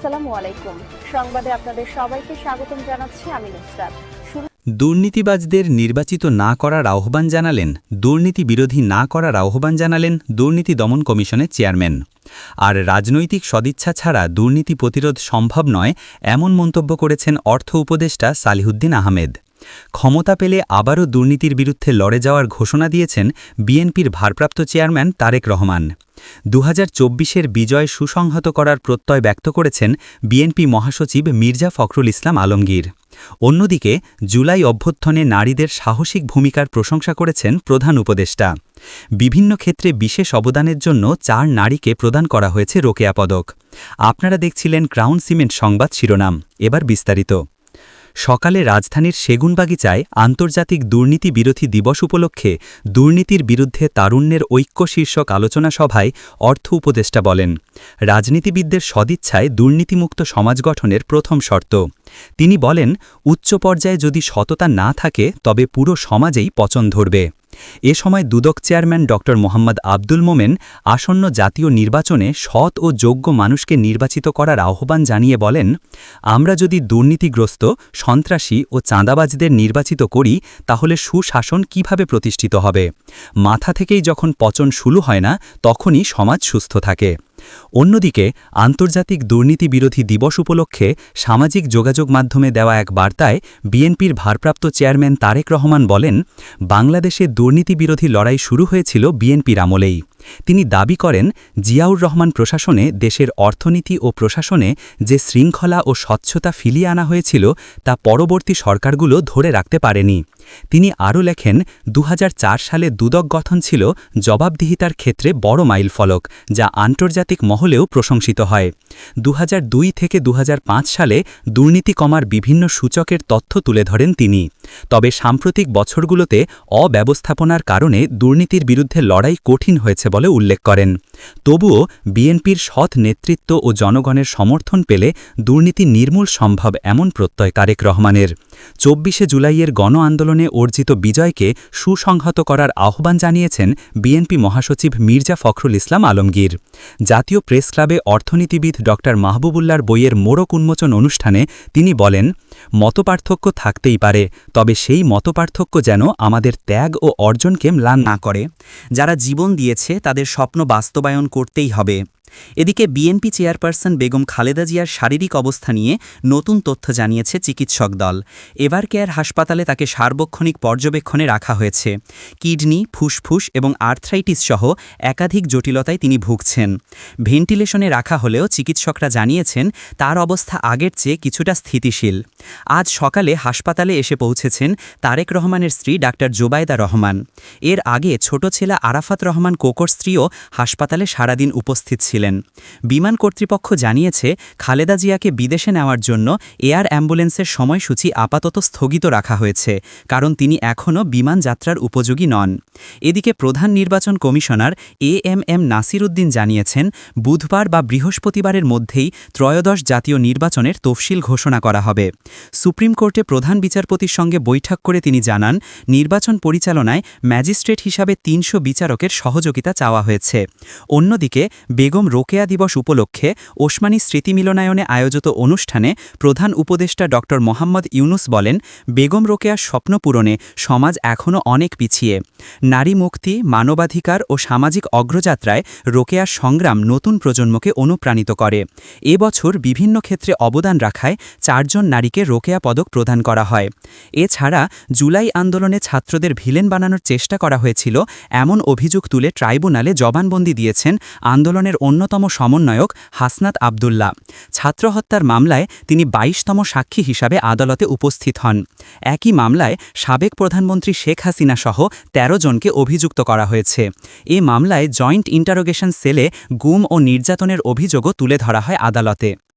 আসসালামু আলাইকুম। সংবাদে আপনাদের সবাইকে স্বাগতম জানাচ্ছি আমি নুসরাত। দুর্নীতিবাজদের নির্বাচিত না করার আহ্বান জানালেন, দুর্নীতি বিরোধী না করার আহ্বান জানালেন দুর্নীতি দমন কমিশনের চেয়ারম্যান। আর রাজনৈতিক সদিচ্ছা ছাড়া দুর্নীতি প্রতিরোধ সম্ভব নয়, এমন মন্তব্য করেছেন অর্থ উপদেষ্টা সালিহুদ্দিন আহমেদ। ক্ষমতা পেলে আবারও দুর্নীতির বিরুদ্ধে লড়ে যাওয়ার ঘোষণা দিয়েছেন বিএনপির ভারপ্রাপ্ত চেয়ারম্যান তারেক রহমান। দু হাজার বিজয় সুসংহত করার প্রত্যয় ব্যক্ত করেছেন বিএনপি মহাসচিব মির্জা ফখরুল ইসলাম আলমগীর। অন্যদিকে, জুলাই অভ্যুত্থানে নারীদের সাহসিক ভূমিকার প্রশংসা করেছেন প্রধান উপদেষ্টা। বিভিন্ন ক্ষেত্রে বিশেষ অবদানের জন্য চার নারীকে প্রদান করা হয়েছে রোকেয়া পদক। আপনারা দেখছিলেন ক্রাউন সিমেন্ট সংবাদ শিরোনাম। এবার বিস্তারিত। সকালে রাজধানীর সেগুনবাগিচায় আন্তর্জাতিক দুর্নীতি বিরোধী দিবস উপলক্ষে দুর্নীতির বিরুদ্ধে তারুণ্যের ঐক্য শীর্ষক আলোচনা সভায় অর্থ উপদেষ্টা বলেন, রাজনীতিবিদদের সদিচ্ছায় দুর্নীতিমুক্ত সমাজ গঠনের প্রথম শর্ত। তিনি বলেন, উচ্চ পর্যায়ে যদি সততা না থাকে, তবে পুরো সমাজেই পচন ধরবে। এ সময় দুদক চেয়ারম্যান ড. মোহাম্মদ আব্দুল মোমেন আসন্ন জাতীয় নির্বাচনে সৎ ও যোগ্য মানুষকে নির্বাচিত করার আহ্বান জানিয়ে বলেন, আমরা যদি দুর্নীতিগ্রস্ত, সন্ত্রাসী ও চাঁদাবাজদের নির্বাচিত করি, তাহলে সুশাসন কীভাবে প্রতিষ্ঠিত হবে? মাথা থেকেই যখন পচন শুরু হয় না, তখনই সমাজ সুস্থ থাকে। অন্যদিকে, আন্তর্জাতিক দুর্নীতি বিরোধী দিবস উপলক্ষে সামাজিক যোগাযোগ মাধ্যমে দেওয়া এক বার্তায় বিএনপির ভারপ্রাপ্ত চেয়ারম্যান তারেক রহমান বলেন, বাংলাদেশে দুর্নীতি বিরোধী লড়াই শুরু হয়েছিল বিএনপির আমলেই। তিনি দাবি করেন, জিয়াউর রহমান প্রশাসনে দেশের অর্থনীতি ও প্রশাসনে যে শৃঙ্খলা ও স্বচ্ছতা ফিলিয়ে আনা হয়েছিল, তা পরবর্তী সরকারগুলো ধরে রাখতে পারেনি। তিনি আরও লেখেন দু হাজার চার সালে দুদক গঠন ছিল জবাবদিহিতার ক্ষেত্রে বড় মাইলফলক, যা আন্তর্জাতিক মহলেও প্রশংসিত হয়। দু হাজার দুই থেকে দু হাজার পাঁচ সালে দুর্নীতি কমার বিভিন্ন সূচকের তথ্য তুলে ধরেন তিনি। তবে সাম্প্রতিক বছরগুলোতে অব্যবস্থাপনার কারণে দুর্নীতির বিরুদ্ধে লড়াই কঠিন হয়েছে বলে উল্লেখ করেন। তবুও বিএনপির সৎ নেতৃত্ব ও জনগণের সমর্থন পেলে দুর্নীতি নির্মূল সম্ভব এমন প্রত্যয় তারেক রহমানের। চব্বিশে জুলাইয়ের গণ আন্দোলনে অর্জিত বিজয়কে সুসংহত করার আহ্বান জানিয়েছেন বিএনপি মহাসচিব মির্জা ফখরুল ইসলাম আলমগীর। জাতীয় প্রেস ক্লাবে অর্থনীতিবিদ ড. মাহবুবুল্লার বইয়ের মোড়ক উন্মোচন অনুষ্ঠানে তিনি বলেন, মতপার্থক্য থাকতেই পারে, তবে সেই মতপার্থক্য যেন আমাদের ত্যাগ ও অর্জনকে ম্লান না করে। যারা জীবন দিয়েছে তাদের স্বপ্ন বাস্তবায়ন করতেই হবে। এদিকে বিএনপি চেয়ারপারসন বেগম খালেদা জিয়ার শারীরিক অবস্থা নিয়ে নতুন তথ্য জানিয়েছে চিকিৎসক দল। এবার কেয়ার হাসপাতালে তাকে সার্বক্ষণিক পর্যবেক্ষণে রাখা হয়েছে। কিডনি, ফুসফুস এবং আর্থ্রাইটিস সহ একাধিক জটিলতায় তিনি ভুগছেন। ভেন্টিলেশনে রাখা হলেও চিকিৎসকরা জানিয়েছেন, তার অবস্থা আগের চেয়ে কিছুটা স্থিতিশীল। আজ সকালে হাসপাতালে এসে পৌঁছেছেন তারেক রহমানের স্ত্রী ডাক্তার জোবায়দা রহমান। এর আগে ছোট ছেলে আরাফাত রহমান কোকর স্ত্রীও হাসপাতালে সারাদিন উপস্থিত ছিলেন বিমান কর্তৃপক্ষ জানিয়েছে, খালেদা জিয়াকে বিদেশে নেওয়ার জন্য এয়ার অ্যাম্বুলেন্সের সময়সূচি আপাতত স্থগিত রাখা হয়েছে, কারণ তিনি এখনও বিমান যাত্রার উপযোগী নন। এদিকে প্রধান নির্বাচন commissioner A M M Nasir Uddin জানিয়েছেন, বুধবার বা বৃহস্পতিবারের মধ্যেই ত্রয়োদশ জাতীয় নির্বাচনের তফসিল ঘোষণা করা হবে। সুপ্রিম কোর্টে প্রধান বিচারপতির সঙ্গে বৈঠক করে তিনি জানান, নির্বাচন পরিচালনায় ম্যাজিস্ট্রেট হিসাবে তিনশো বিচারকের সহযোগিতা চাওয়া হয়েছে। অন্যদিকে, বেগম রোকেয়া দিবস উপলক্ষে ওসমানী স্মৃতি মিলনায়নে আয়োজিত অনুষ্ঠানে প্রধান উপদেষ্টা ড. মোহাম্মদ ইউনুস বলেন, বেগম রোকেয়ার স্বপ্ন পূরণে সমাজ এখনও অনেক পিছিয়ে। নারী মুক্তি, মানবাধিকার ও সামাজিক অগ্রযাত্রায় রোকেয়ার সংগ্রাম নতুন প্রজন্মকে অনুপ্রাণিত করে। এবছর বিভিন্ন ক্ষেত্রে অবদান রাখায় চারজন নারীকে রোকেয়া পদক প্রদান করা হয়। এছাড়া জুলাই আন্দোলনে ছাত্রদের ভিলেন বানানোর চেষ্টা করা হয়েছিল। এমন অভিযোগ তুলে ট্রাইব্যুনালে জবানবন্দি দিয়েছেন আন্দোলনের অন্যতম সমন্বয়ক হাসনাত আবদুল্লাহ। ছাত্র হত্যার মামলায় তিনি বাইশতম সাক্ষী হিসাবে আদালতে উপস্থিত হন। একই মামলায় সাবেক প্রধানমন্ত্রী শেখ হাসিনা সহ ১৩ জনকে অভিযুক্ত করা হয়েছে। এ মামলায় জয়েন্ট ইন্টারোগেশন সেলে গুম ও নির্যাতনের অভিযোগও তুলে ধরা হয় আদালতে।